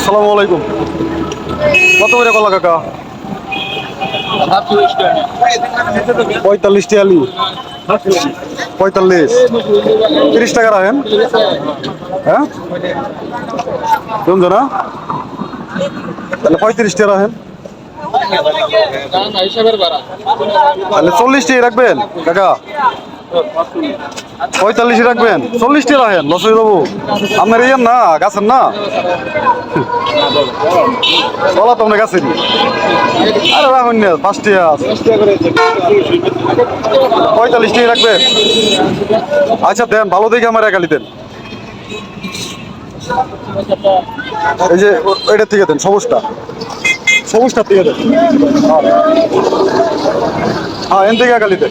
আসসালামু আলাইকুম। কত করে কলা কাকা? পঁয়তাল্লিশ টিয়ালি। পঁয়তাল্লিশ। তিরিশ টাকা রাখেন। হ্যাঁ? না তাহলে পঁয়ত্রিশ টাকা রাখেন। তাহলে চল্লিশ টাকা রাখবেন, কাকা? পঁয়তাল্লিশ রাখবেন। চল্লিশটি রাখেন লস হয়ে যাব আপনার ইয়ের না, গাছের না? বলা তো আপনার গাছের আরে রাখুন না পাঁচ টাকা আছে। পঁয়তাল্লিশ রাখবেন। আচ্ছা দেন, ভালো দেখে আমার একালি দেন। এই যে ও- ওইটার থেকে দেন, সবুজটা। সবুজটা থেকে দেন। হ্যাঁ এন থেকে একালি দেন।